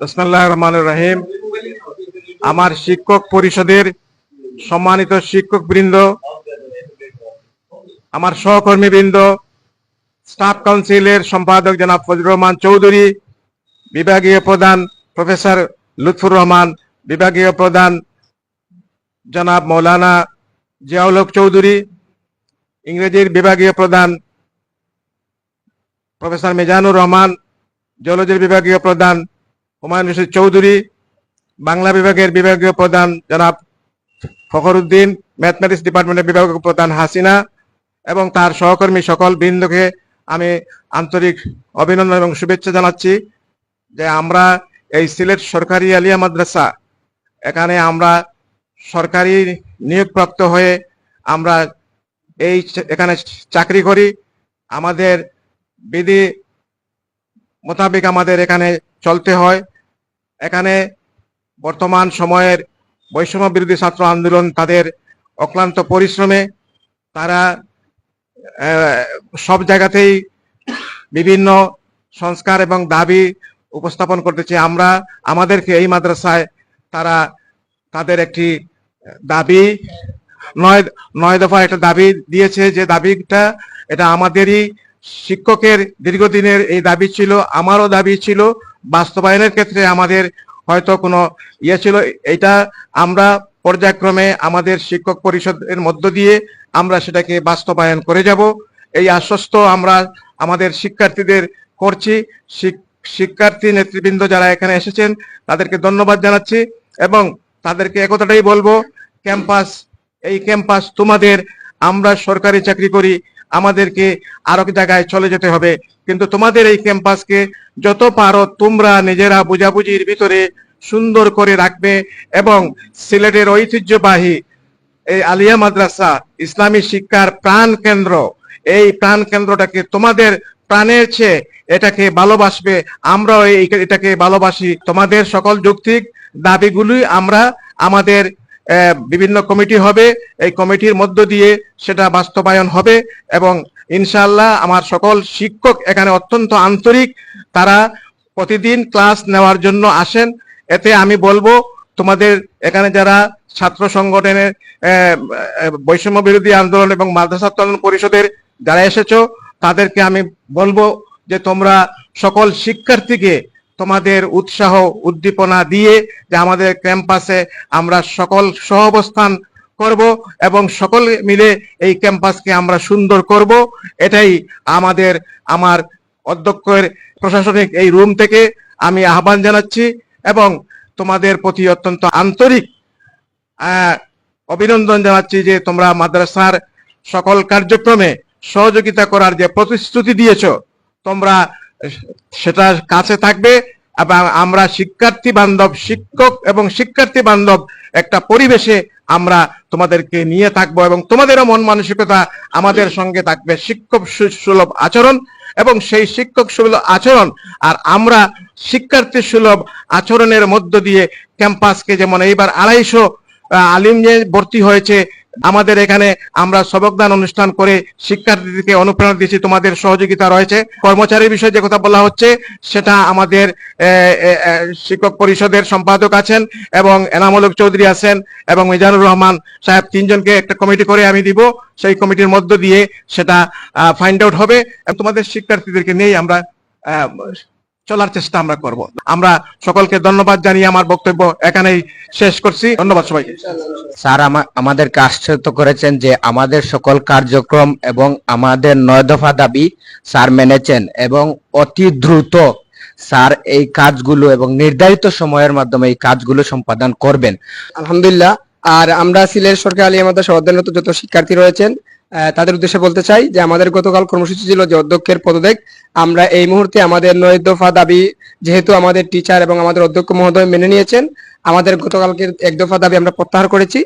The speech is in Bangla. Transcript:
রহিম। আমার শিক্ষক পরিষদের সম্মানিত শিক্ষক বৃন্দ আমার সহকর্মী বৃন্দ স্টাফ কাউন্সিলের সম্পাদক জনাব ফজলুর রহমান চৌধুরী, বিভাগীয় প্রধান প্রফেসর লুৎফুর রহমান, বিভাগীয় প্রধান জনাব মৌলানা জিয়াউল হক চৌধুরী, ইংরেজির বিভাগীয় প্রধান প্রফেসর মিজানুর রহমান, জলজির বিভাগীয় প্রধান হুমায়ুন রশিদ চৌধুরী, বাংলা বিভাগের বিভাগীয় প্রধান জনাব ফখরুদ্দিন ম্যাথমেটিক্স ডিপার্টমেন্টের বিভাগীয় প্রধান হাসিনা এবং তার সহকর্মী সকল বৃন্দকে আমি আন্তরিক অভিনন্দন এবং শুভেচ্ছা জানাচ্ছি যে আমরা এই সিলেট সরকারি আলিয়া মাদ্রাসা, এখানে আমরা সরকারি নিয়োগপ্রাপ্ত হয়ে আমরা এই এখানে চাকরি করি। আমাদের বিধি মোতাবেক আমাদের এখানে চলতে হয়। এখানে বর্তমান সময়ের বৈষম্য বিরোধী ছাত্র আন্দোলন তাদের অক্লান্ত পরিশ্রমে তারা সব জায়গাতেই বিভিন্ন সংস্কার এবং দাবি উপস্থাপন করতেছে। আমরা, আমাদেরকে এই মাদ্রাসায় তারা তাদের একটি দাবি, নয় নয় দফা একটা দাবি দিয়েছে যে দাবিটা, এটা আমাদেরই শিক্ষকের দীর্ঘদিনের এই দাবি ছিল, আমারও দাবি ছিল বাস্তবায়নের ক্ষেত্রে আমাদের হয়তো কোনো ইয়ে ছিল। এটা আমরা পর্যায়ক্রমে আমাদের শিক্ষক পরিষদের মধ্য দিয়ে আমরা সেটাকে বাস্তবায়ন করে যাব। এই আশ্বস্ত আমরা আমাদের শিক্ষার্থীদের করছি। শিক্ষার্থী নেতৃবৃন্দ যারা এখানে এসেছেন, তাদেরকে ধন্যবাদ জানাচ্ছি এবং তাদেরকে একথাটাই বলব, ক্যাম্পাস, এই ক্যাম্পাস তোমাদের, আমরা সরকারি চাকরি করি আমাদেরকে আরও জায়গায় চলে যেতে হবে। কিন্তু তোমাদের এই ক্যাম্পাসকে যত পারো তোমরা নিজেরা বুঝাবুঝির ভিতরে সুন্দর করে রাখবে এবং সিলেটের ঐতিহ্যবাহী এই আলিয়া মাদ্রাসা ইসলামী শিক্ষার প্রাণ কেন্দ্র, এই প্রাণ কেন্দ্রটাকে তোমাদের প্রাণের চেয়ে এটাকে ভালোবাসবে। আমরাও এটাকে ভালোবাসি। তোমাদের সকল যৌক্তিক দাবিগুলি আমরা আমাদের বিভিন্ন কমিটি হবে। এই কমিটির মধ্য দিয়ে সেটা বাস্তবায়ন হবে এবং ইনশাল্লাহ আমার সকল শিক্ষক এখানে অত্যন্ত আন্তরিক। তারা প্রতিদিন ক্লাস নেওয়ার জন্য আসেন। এতে আমি বলব, তোমাদের এখানে যারা ছাত্র সংগঠনের বৈষম্য বিরোধী আন্দোলন এবং মাদ্রাসা আন্দোলন পরিষদের যারা এসেছ, তাদেরকে আমি বলব যে তোমরা সকল শিক্ষার্থীকে তোমাদের উৎসাহ, উদ্দীপনা দিয়ে যে আমাদের ক্যাম্পাসে আমরা সকল সহাবস্থান করব এবং সকলে মিলে এই ক্যাম্পাসকে আমরা সুন্দর করব। এটাই আমাদের, আমার অধ্যক্ষের প্রশাসনিক এই রুম থেকে আমি আহ্বান জানাচ্ছি এবং তোমাদের প্রতি অত্যন্ত আন্তরিক অভিনন্দন জানাচ্ছি যে তোমরা মাদ্রাসার সকল কার্যক্রমে সহযোগিতা করার যে প্রতিশ্রুতি দিয়েছ, তোমরা সেটা কাছে থাকবে, এবং আমরা শিক্ষার্থী বান্ধব, শিক্ষক এবং শিক্ষার্থী বান্ধব একটা পরিবেশে আমরা তোমাদেরকে নিয়ে থাকব, এবং তোমাদেরও মন মানসিকতা আমাদের সঙ্গে থাকবে। শিক্ষক সুলভ আচরণ এবং সেই শিক্ষক সুলভ আচরণ, আর আমরা শিক্ষার্থী সুলভ আচরণের মধ্য দিয়ে ক্যাম্পাসকে যেমন এইবার আড়াইশো আলিম যে ভর্তি হয়েছে আমাদের এখানে আমরা সবকদান অনুষ্ঠান করে শিক্ষার্থীদেরকে অনুপ্রেরণা দিচ্ছি তোমাদের সহযোগিতা রয়েছে। কর্মচারীর বিষয়ে যে কথা বলা হচ্ছে, সেটা আমাদের শিক্ষক পরিষদের সম্পাদক আছেন এবং এনামুলক চৌধুরী আছেন এবং মিজানুর রহমান সাহেব তিনজনকে একটা কমিটি করে আমি দিব। সেই কমিটির মধ্য দিয়ে সেটা ফাইন্ড আউট হবে। তোমাদের শিক্ষার্থীদেরকে নিয়েই আমরা চলার চেষ্টা আমরা করব। আমরা সকলকে ধন্যবাদ জানিয়ে আমার বক্তব্য এখানেই শেষ করছি। ধন্যবাদ সবাইকে স্যার আমা- আমাদেরকে আশ্চর্য করেছেন যে আমাদের সকল কার্যক্রম এবং আমাদের নয় দফা দাবি স্যার মেনেছেন এবং অতি দ্রুত স্যার এই কাজগুলো এবং নির্ধারিত সময়ের মাধ্যমে এই কাজগুলো সম্পাদন করবেন। আলহামদুলিল্লাহ। আর আমরা সিলেট সরকারি আলিয়া মাদ্রাসা অধ্যয়নরত যত শিক্ষার্থী রয়েছেন তাদের উদ্দেশ্যে বলতে চাই যে আমাদের গতকাল কর্মসূচি ছিল যে অধ্যক্ষের পদত্যাগ। আমরা এই মুহূর্তে আমাদের নয় দফা দাবি, যেহেতু আমাদের টিচার এবং আমাদের অধ্যক্ষ মহোদয় মেনে নিয়েছেন, আমাদের গতকালকে এক দফা দাবি আমরা প্রত্যাহার করেছি।